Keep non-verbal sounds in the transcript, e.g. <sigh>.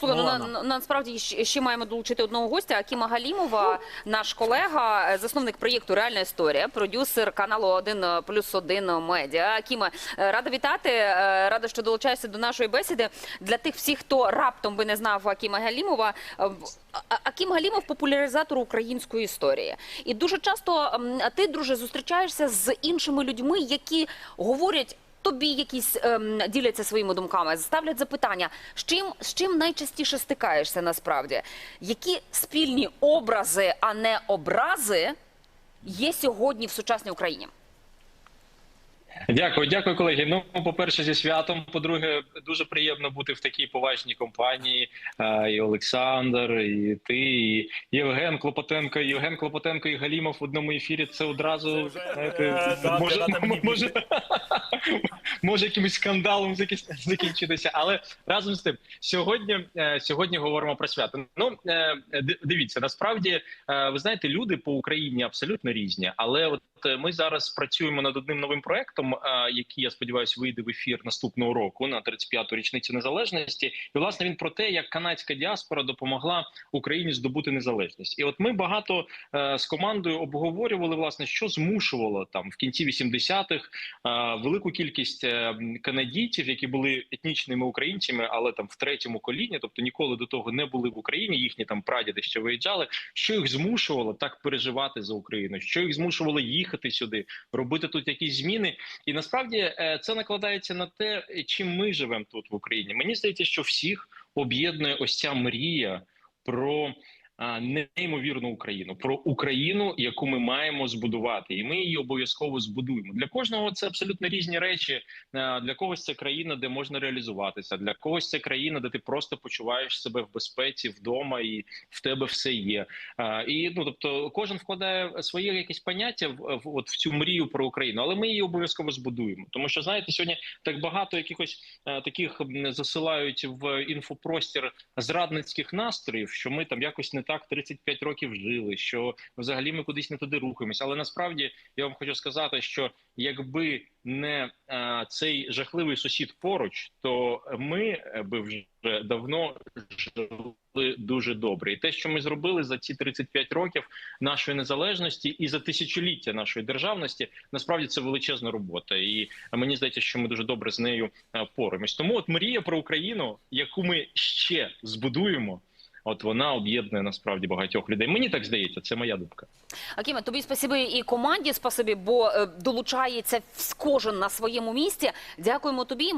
Слухай, ну, на, на- насправді ще ще маємо долучити одного гостя. Акіма Галімова, наш колега, е, засновник проєкту Реальна історія, продюсер каналу 1 плюс 1 медіа. Акіма, е, рада вітати. е, Рада, що долучаєшся до нашої бесіди. Для тих всіх, хто раптом би не знав Акіма Галімова. е, в- А- Акім Галімов популяризатор української історії. І дуже часто м, ти, друже, зустрічаєшся з іншими людьми, які говорять. Тобі якісь ем, діляться своїми думками, ставлять запитання, з чим, з чим найчастіше стикаєшся насправді? Які спільні образи, а не образи, є сьогодні в сучасній Україні? Дякую, дякую, колеги. Ну, по-перше, зі святом. По-друге, дуже приємно бути в такій поважній компанії. Е, І Олександр, і ти, і Євген Клопотенко. Євген Клопотенко і Галімов в одному ефірі. Це одразу вже, знаєте, е, може, може, <laughs> може якимось скандалом закінч- закінчитися. Але разом з тим, сьогодні, е, сьогодні говоримо про свято. Ну е, дивіться, насправді, е, ви знаєте, люди по Україні абсолютно різні, але от ми зараз працюємо над одним новим проектом, який я сподіваюся вийде в ефір наступного року на 35-ту річницю незалежності. І власне він про те, як канадська діаспора допомогла Україні здобути незалежність. І от ми багато з командою обговорювали власне, що змушувало там в кінці 80-х е, велику кількість канадійців, які були етнічними українцями, але там в третьому коліні, тобто ніколи до того не були в Україні. Їхні там прадіди ще виїжджали. Що їх змушувало так переживати за Україну? Що їх змушувало їхати сюди, робити тут якісь зміни? І насправді е, це накладається на те, чим ми живемо тут в Україні. Мені здається, що всіх об'єднує ось ця мрія про. Неймовірну Україну про Україну, яку ми маємо збудувати, і ми її обов'язково збудуємо. Для кожного це абсолютно різні речі. Для когось це країна, де можна реалізуватися. Для когось це країна, де ти просто почуваєш себе в безпеці вдома, і в тебе все є. І ну тобто, кожен вкладає своє якесь поняття в, от в цю мрію про Україну, але ми її обов'язково збудуємо. Тому що знаєте, сьогодні так багато якихось таких засилають в інфопростір зрадницьких настроїв, що ми там якось не так 35 років жили, що взагалі ми кудись не туди рухаємося. Але насправді я вам хочу сказати, що якби не е, цей жахливий сусід поруч, то ми е, би вже давно жили дуже добре. І те, що ми зробили за ці 35 років нашої незалежності і за тисячоліття нашої державності, насправді це величезна робота. І мені здається, що ми дуже добре з нею е, поруємось. Тому от мрія про Україну, яку ми ще збудуємо. От вона об'єднує насправді багатьох людей. Мені так здається, це моя думка. Акіме, тобі спасибі і команді спасибі, бо е, долучається кожен на своєму місці. Дякуємо тобі.